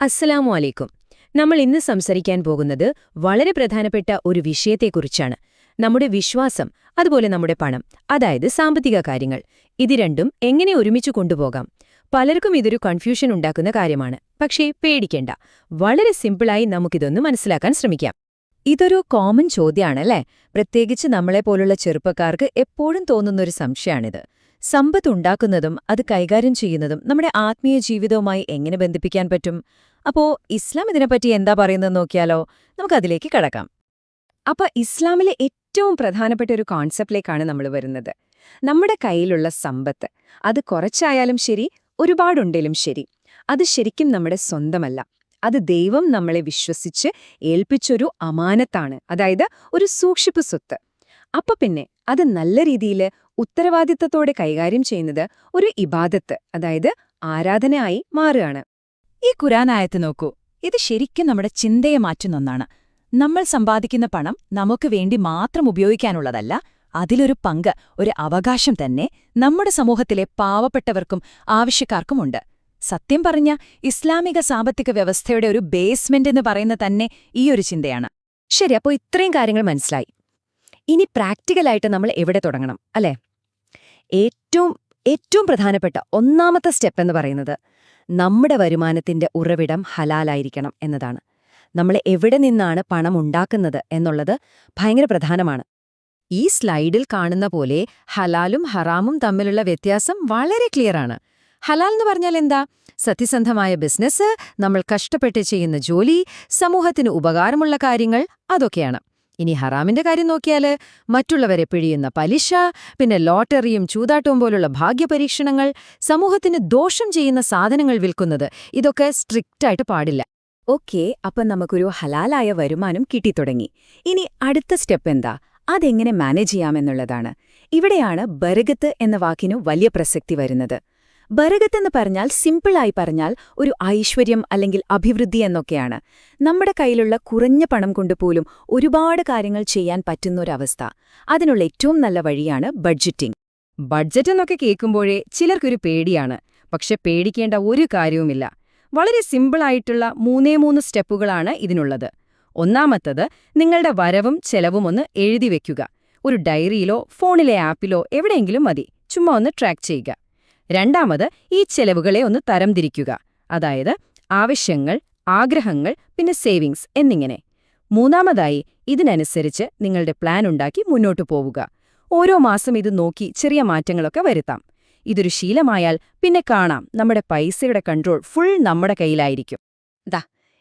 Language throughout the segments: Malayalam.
അസ്സലാമു അലൈക്കും. നമ്മൾ ഇന്ന് സംസാരിക്കാൻ പോകുന്നത് വളരെ പ്രധാനപ്പെട്ട ഒരു വിഷയത്തെക്കുറിച്ചാണ്. നമ്മുടെ വിശ്വാസം അതുപോലെ നമ്മുടെ പണം അതായത് സാമ്പത്തിക കാര്യങ്ങൾ. ഇത് രണ്ടും എങ്ങനെ ഒരുമിച്ച് കൊണ്ടുപോകാം? പലർക്കും ഇതൊരു കൺഫ്യൂഷൻ ഉണ്ടാക്കുന്ന കാര്യമാണ്. പക്ഷേ പേടിക്കേണ്ട വളരെ സിമ്പിളായി നമുക്കിതൊന്ന് മനസ്സിലാക്കാൻ ശ്രമിക്കാം. ഇതൊരു കോമൺ ചോദ്യമാണല്ലേ? പ്രത്യേകിച്ച് നമ്മളെപ്പോലുള്ള ചെറുപ്പക്കാർക്ക് എപ്പോഴും തോന്നുന്നൊരു സംശയമാണിത്. സമ്പത്ത് ഉണ്ടാക്കുന്നതും അത് കൈകാര്യം ചെയ്യുന്നതും നമ്മുടെ ആത്മീയ ജീവിതവുമായി എങ്ങനെ ബന്ധിപ്പിക്കാൻ പറ്റും? അപ്പോ ഇസ്ലാം ഇതിനെപ്പറ്റി എന്താ പറയുന്നത് നോക്കിയാലോ നമുക്കതിലേക്ക് കടക്കാം. അപ്പൊ ഇസ്ലാമിലെ ഏറ്റവും പ്രധാനപ്പെട്ട ഒരു കോൺസെപ്റ്റിലേക്കാണ് നമ്മൾ വരുന്നത്. നമ്മുടെ കയ്യിലുള്ള സമ്പത്ത് അത് കുറച്ചായാലും ശരി ഒരുപാടുണ്ടെങ്കിലും ശരി അത് ശരിക്കും നമ്മുടെ സ്വന്തമല്ല. അത് ദൈവം നമ്മളെ വിശ്വസിച്ച് ഏൽപ്പിച്ചൊരു അമാനത്താണ് അതായത് ഒരു സൂക്ഷിപ്പ് സ്വത്ത്. അപ്പൊ പിന്നെ അത് നല്ല രീതിയിൽ ഉത്തരവാദിത്തത്തോടെ കൈകാര്യം ചെയ്യുന്നത് ഒരു ഇബാദത്ത് അതായത് ആരാധനയായി മാറുകയാണ്. ഈ ഖുരാനായത്ത് നോക്കൂ. ഇത് ശരിക്കും നമ്മുടെ ചിന്തയെ മാറ്റുന്ന ഒന്നാണ്. നമ്മൾ സമ്പാദിക്കുന്ന പണം നമുക്ക് വേണ്ടി മാത്രം ഉപയോഗിക്കാനുള്ളതല്ല അതിലൊരു പങ്ക് ഒരു അവകാശം തന്നെ നമ്മുടെ സമൂഹത്തിലെ പാവപ്പെട്ടവർക്കും ആവശ്യക്കാർക്കുമുണ്ട് സത്യം പറഞ്ഞ ഇസ്ലാമിക സാമ്പത്തിക വ്യവസ്ഥയുടെ ഒരു ബേസ്മെന്റ് എന്ന് പറയുന്ന തന്നെ ഈ ഒരു ചിന്തയാണ്. ശരി അപ്പോൾ ഇത്രയും കാര്യങ്ങൾ മനസ്സിലായി. ഇനി പ്രാക്ടിക്കലായിട്ട് നമ്മൾ എവിടെ തുടങ്ങണം അല്ലേ? ഏറ്റവും ഏറ്റവും പ്രധാനപ്പെട്ട ഒന്നാമത്തെ സ്റ്റെപ്പ് എന്ന് പറയുന്നത് നമ്മുടെ വരുമാനത്തിന്റെ ഉറവിടം ഹലാലായിരിക്കണം എന്നതാണ്. നമ്മൾ എവിടെ നിന്നാണ് പണം ഉണ്ടാക്കുന്നത് എന്നുള്ളത് ഭയങ്കര പ്രധാനമാണ്. ഈ സ്ലൈഡിൽ കാണുന്ന പോലെ ഹലാലും ഹറാമും തമ്മിലുള്ള വ്യത്യാസം വളരെ ക്ലിയറാണ്. ഹലാൽ എന്ന് പറഞ്ഞാൽ എന്താ? സത്യസന്ധമായ ബിസിനസ് നമ്മൾ കഷ്ടപ്പെട്ട് ചെയ്യുന്ന ജോലി സമൂഹത്തിന് ഉപകാരമുള്ള കാര്യങ്ങൾ അതൊക്കെയാണ്. ഇനി ഹറാമിന്റെ കാര്യം നോക്കിയാൽ മറ്റുള്ളവരെ പിഴിയുന്ന പലിശ പിന്നെ ലോട്ടറിയും ചൂതാട്ടവും പോലുള്ള ഭാഗ്യപരീക്ഷണങ്ങൾ സമൂഹത്തിന് ദോഷം ചെയ്യുന്ന സാധനങ്ങൾ വിൽക്കുന്നത് ഇതൊക്കെ സ്ട്രിക്റ്റായിട്ട് പാടില്ല. ഓക്കെ അപ്പം നമുക്കൊരു ഹലാലായ വരുമാനം കിട്ടിത്തുടങ്ങി. ഇനി അടുത്ത സ്റ്റെപ്പ് എന്താ? അതെങ്ങനെ മാനേജ് ചെയ്യാമെന്നുള്ളതാണ്. ഇവിടെയാണ് ബർഗത്ത് എന്ന വാക്കിനു വലിയ പ്രസക്തി വരുന്നത്. ബർഗത്തെന്ന് പറഞ്ഞാൽ സിമ്പിളായി പറഞ്ഞാൽ ഒരു ഐശ്വര്യം അല്ലെങ്കിൽ അഭിവൃദ്ധി എന്നൊക്കെയാണ്. നമ്മുടെ കയ്യിലുള്ള കുറഞ്ഞ പണം കൊണ്ടുപോലും ഒരുപാട് കാര്യങ്ങൾ ചെയ്യാൻ പറ്റുന്നൊരവസ്ഥ. അതിനുള്ള ഏറ്റവും നല്ല വഴിയാണ് ബഡ്ജറ്റിംഗ്. ബഡ്ജറ്റ് എന്നൊക്കെ കേൾക്കുമ്പോഴേ ചിലർക്കൊരു പേടിയാണ്. പക്ഷെ പേടിക്കേണ്ട ഒരു കാര്യവുമില്ല. വളരെ സിമ്പിളായിട്ടുള്ള മൂന്നേ മൂന്ന് സ്റ്റെപ്പുകളാണ് ഇതിനുള്ളത്. ഒന്നാമത്തത് നിങ്ങളുടെ വരവും ചെലവും ഒന്ന് എഴുതി വെക്കുക. ഒരു ഡയറിയിലോ ഫോണിലെ ആപ്പിലോ എവിടെയെങ്കിലും മതി. ചുമ്മാ ഒന്ന് ട്രാക്ക് ചെയ്യുക. രണ്ടാമത് ഈ ചെലവുകളെ ഒന്ന് തരംതിരിക്കുക. അതായത് ആവശ്യങ്ങൾ ആഗ്രഹങ്ങൾ പിന്നെ സേവിങ്സ് എന്നിങ്ങനെ. മൂന്നാമതായി ഇതിനനുസരിച്ച് നിങ്ങളുടെ പ്ലാൻ ഉണ്ടാക്കി മുന്നോട്ടു പോവുക. ഓരോ മാസം ഇത് നോക്കി ചെറിയ മാറ്റങ്ങളൊക്കെ വരുത്താം. ഇതൊരു ശീലമായാൽ പിന്നെ കാണാം നമ്മുടെ പൈസയുടെ കൺട്രോൾ ഫുൾ നമ്മുടെ കയ്യിലായിരിക്കും. ദാ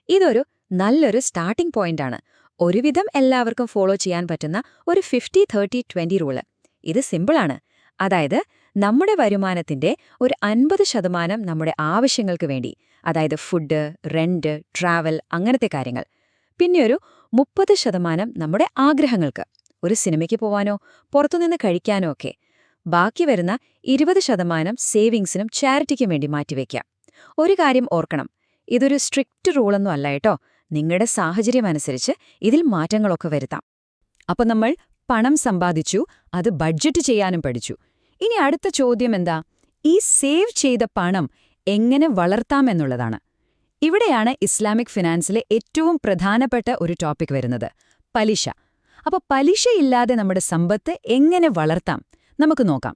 ഇതൊരു നല്ലൊരു സ്റ്റാർട്ടിംഗ് പോയിന്റാണ്. ഒരുവിധം എല്ലാവർക്കും ഫോളോ ചെയ്യാൻ പറ്റുന്ന ഒരു ഫിഫ്റ്റി തേർട്ടി ട്വന്റി റൂൾ. ഇത് സിമ്പിളാണ്. അതായത് നമ്മുടെ വരുമാനത്തിന്റെ ഒരു അൻപത് ശതമാനം നമ്മുടെ ആവശ്യങ്ങൾക്ക് വേണ്ടി. അതായത് ഫുഡ് റെന്റ് ട്രാവൽ അങ്ങനത്തെ കാര്യങ്ങൾ. പിന്നെ ഒരു മുപ്പത് ശതമാനം നമ്മുടെ ആഗ്രഹങ്ങൾക്ക്. ഒരു സിനിമയ്ക്ക് പോവാനോ പുറത്തുനിന്ന് കഴിക്കാനോ ഒക്കെ. ബാക്കി വരുന്ന ഇരുപത് ശതമാനം സേവിങ്സിനും ചാരിറ്റിക്കും വേണ്ടി മാറ്റിവെക്കാം ഒരു കാര്യം ഓർക്കണം. ഇതൊരു സ്ട്രിക്റ്റ് റൂളൊന്നും അല്ല കേട്ടോ. നിങ്ങളുടെ സാഹചര്യം അനുസരിച്ച് ഇതിൽ മാറ്റങ്ങളൊക്കെ വരുത്താം. അപ്പോൾ നമ്മൾ പണം സമ്പാദിച്ചു അത് ബഡ്ജറ്റ് ചെയ്യാനും പഠിച്ചു. ഇനി അടുത്ത ചോദ്യം എന്താ ഈ സേവ് ചെയ്ത പണം എങ്ങനെ വളർത്താമെന്നുള്ളതാണ് ഇവിടെയാണ് ഇസ്ലാമിക് ഫിനാൻസിലെ ഏറ്റവും പ്രധാനപ്പെട്ട ഒരു ടോപ്പിക് വരുന്നത് പലിശ. അപ്പോൾ പലിശയില്ലാതെ നമ്മുടെ സമ്പത്ത് എങ്ങനെ വളർത്താം? നമുക്ക് നോക്കാം.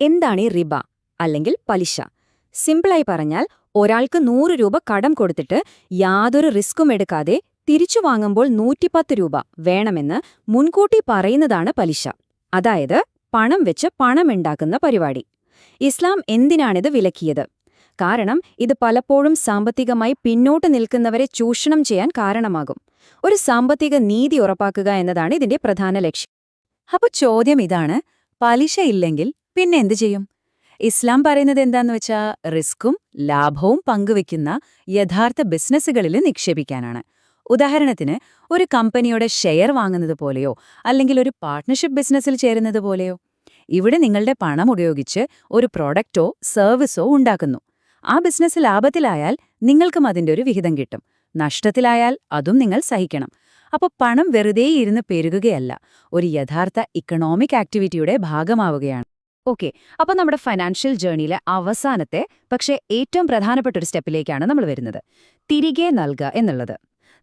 എന്താണ് ഈ റിബ അല്ലെങ്കിൽ പലിശ? സിമ്പിളായി പറഞ്ഞാൽ ഒരാൾക്ക് നൂറ് രൂപ കടം കൊടുത്തിട്ട് യാതൊരു റിസ്ക്കും എടുക്കാതെ തിരിച്ചു വാങ്ങുമ്പോൾ നൂറ്റിപ്പത്ത് രൂപ വേണമെന്ന് മുൻകൂട്ടി പറയുന്നതാണ് പലിശ. അതായത് പണം വെച്ച് പണമുണ്ടാക്കുന്ന പരിപാടി. ഇസ്ലാം എന്തിനാണിത് വിലക്കിയത്? കാരണം ഇത് പലപ്പോഴും സാമ്പത്തികമായി പിന്നോട്ട് നിൽക്കുന്നവരെ ചൂഷണം ചെയ്യാൻ കാരണമാകും. ഒരു സാമ്പത്തിക നീതി ഉറപ്പാക്കുക എന്നതാണ് ഇതിന്റെ പ്രധാന ലക്ഷ്യം. അപ്പൊ ചോദ്യം ഇതാണ് പലിശ ഇല്ലെങ്കിൽ പിന്നെ എന്തു ചെയ്യും? ഇസ്ലാം പറയുന്നത് എന്താന്ന് വെച്ചാൽ റിസ്ക്കും ലാഭവും പങ്കുവെക്കുന്ന യഥാർത്ഥ ബിസിനസ്സുകളിൽ നിക്ഷേപിക്കാനാണ്. ഉദാഹരണത്തിന് ഒരു കമ്പനിയുടെ ഷെയർ വാങ്ങുന്നത് പോലെയോ അല്ലെങ്കിൽ ഒരു പാർട്ട്ണർഷിപ്പ് ബിസിനസ്സിൽ ചേരുന്നത് പോലെയോ. ഇവിടെ നിങ്ങളുടെ പണം ഉപയോഗിച്ച് ഒരു പ്രോഡക്റ്റോ സർവീസോ ഉണ്ടാക്കുന്നു. ആ ബിസിനസ് ലാഭത്തിലായാൽ നിങ്ങൾക്കും അതിന്റെ ഒരു വിഹിതം കിട്ടും. നഷ്ടത്തിലായാൽ അതും നിങ്ങൾ സഹിക്കണം. അപ്പോൾ പണം വെറുതെ ഇരുന്ന് പെരുകുകയല്ല ഒരു യഥാർത്ഥ ഇക്കണോമിക് ആക്ടിവിറ്റിയുടെ ഭാഗമാവുകയാണ്. ഓക്കെ അപ്പോൾ നമ്മുടെ ഫൈനാൻഷ്യൽ ജേർണിയിലെ അവസാനത്തെ പക്ഷേ ഏറ്റവും പ്രധാനപ്പെട്ട ഒരു സ്റ്റെപ്പിലേക്കാണ് നമ്മൾ വരുന്നത്. തിരികെ നൽകുക എന്നുള്ളത്.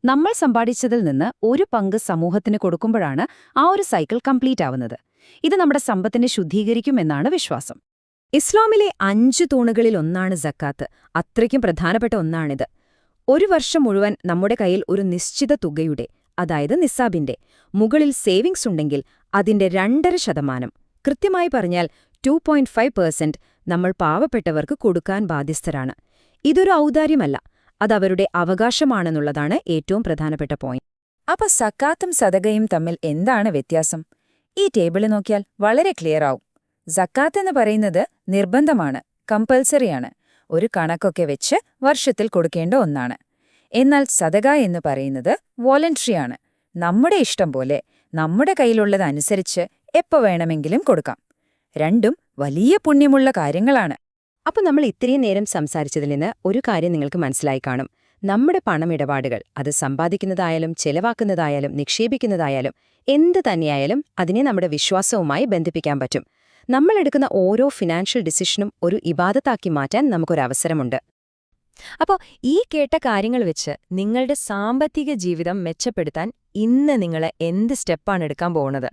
നമ്മൾ സമ്പാദിച്ചതിൽ നിന്ന് ഒരു പങ്ക് സമൂഹത്തിന് കൊടുക്കുമ്പോഴാണ് ആ ഒരു സൈക്കിൾ കംപ്ലീറ്റ് ആവുന്നത്. ഇത് നമ്മുടെ സമ്പത്തിനെ ശുദ്ധീകരിക്കുമെന്നാണ് വിശ്വാസം. ഇസ്ലാമിലെ അഞ്ച് തൂണുകളിൽ ഒന്നാണ് ജക്കാത്ത് അത്രയ്ക്കും പ്രധാനപ്പെട്ട ഒന്നാണിത്. ഒരു വർഷം മുഴുവൻ നമ്മുടെ കയ്യിൽ ഒരു നിശ്ചിത തുകയുടെ അതായത് നിസാബിന്റെ മുകളിൽ സേവിങ്സ് ഉണ്ടെങ്കിൽ അതിന്റെ രണ്ടര ശതമാനം. കൃത്യമായി പറഞ്ഞാൽ ടു പോയിന്റ് ഫൈവ് നമ്മൾ പാവപ്പെട്ടവർക്ക് കൊടുക്കാൻ ബാധ്യസ്ഥരാണ്. ഇതൊരു ഔദാര്യമല്ല. അതവരുടെ അവകാശമാണെന്നുള്ളതാണ് ഏറ്റവും പ്രധാനപ്പെട്ട പോയിന്റ് അപ്പൊ സക്കാത്തും സദകയും തമ്മിൽ എന്താണ് വ്യത്യാസം? ഈ ടേബിൾ നോക്കിയാൽ വളരെ ക്ലിയർ ആവും. സക്കാത്ത് എന്ന് പറയുന്നത് നിർബന്ധമാണ് കമ്പൽസറിയാണ് ഒരു കണക്കൊക്കെ വെച്ച് വർഷത്തിൽ കൊടുക്കേണ്ട ഒന്നാണ്. എന്നാൽ സദക എന്ന് പറയുന്നത് വോളണ്ടറിയാണ് നമ്മുടെ ഇഷ്ടം പോലെ നമ്മുടെ കയ്യിലുള്ളതനുസരിച്ച് എപ്പോൾ വേണമെങ്കിലും കൊടുക്കാം. രണ്ടും വലിയ പുണ്യമുള്ള കാര്യങ്ങളാണ്. അപ്പൊ നമ്മൾ ഇത്രയും നേരം സംസാരിച്ചതിൽ നിന്ന് ഒരു കാര്യം നിങ്ങൾക്ക് മനസ്സിലായി കാണും. നമ്മുടെ പണമിടപാടുകൾ അത് സമ്പാദിക്കുന്നതായാലും ചെലവാക്കുന്നതായാലും നിക്ഷേപിക്കുന്നതായാലും എന്ത് തന്നെയായാലും അതിനെ നമ്മുടെ വിശ്വാസവുമായി ബന്ധിപ്പിക്കാൻ പറ്റും. നമ്മൾ എടുക്കുന്ന ഓരോ ഫിനാൻഷ്യൽ ഡിസിഷനും ഒരു ഇബാദത്താക്കി മാറ്റാൻ നമുക്കൊരവസരമുണ്ട് അപ്പോൾ ഈ കേട്ട കാര്യങ്ങൾ വെച്ച് നിങ്ങളുടെ സാമ്പത്തിക ജീവിതം മെച്ചപ്പെടുത്താൻ ഇന്ന് നിങ്ങൾ എന്ത് സ്റ്റെപ്പാണ് എടുക്കാൻ പോകുന്നത്?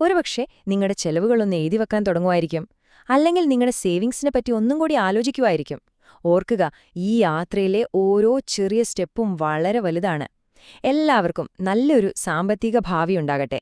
ഒരുപക്ഷെ നിങ്ങളുടെ ചെലവുകളൊന്ന് എഴുതി വെക്കാൻ തുടങ്ങുമായിരിക്കും. അല്ലെങ്കിൽ നിങ്ങളുടെ സേവിങ്സിനെ പറ്റി ഒന്നും കൂടി ആലോചിക്കുമായിരിക്കും ഓർക്കുക ഈ യാത്രയിലെ ഓരോ ചെറിയ സ്റ്റെപ്പും വളരെ വലുതാണ്. എല്ലാവർക്കും നല്ലൊരു സാമ്പത്തിക ഭാവിയുണ്ടാകട്ടെ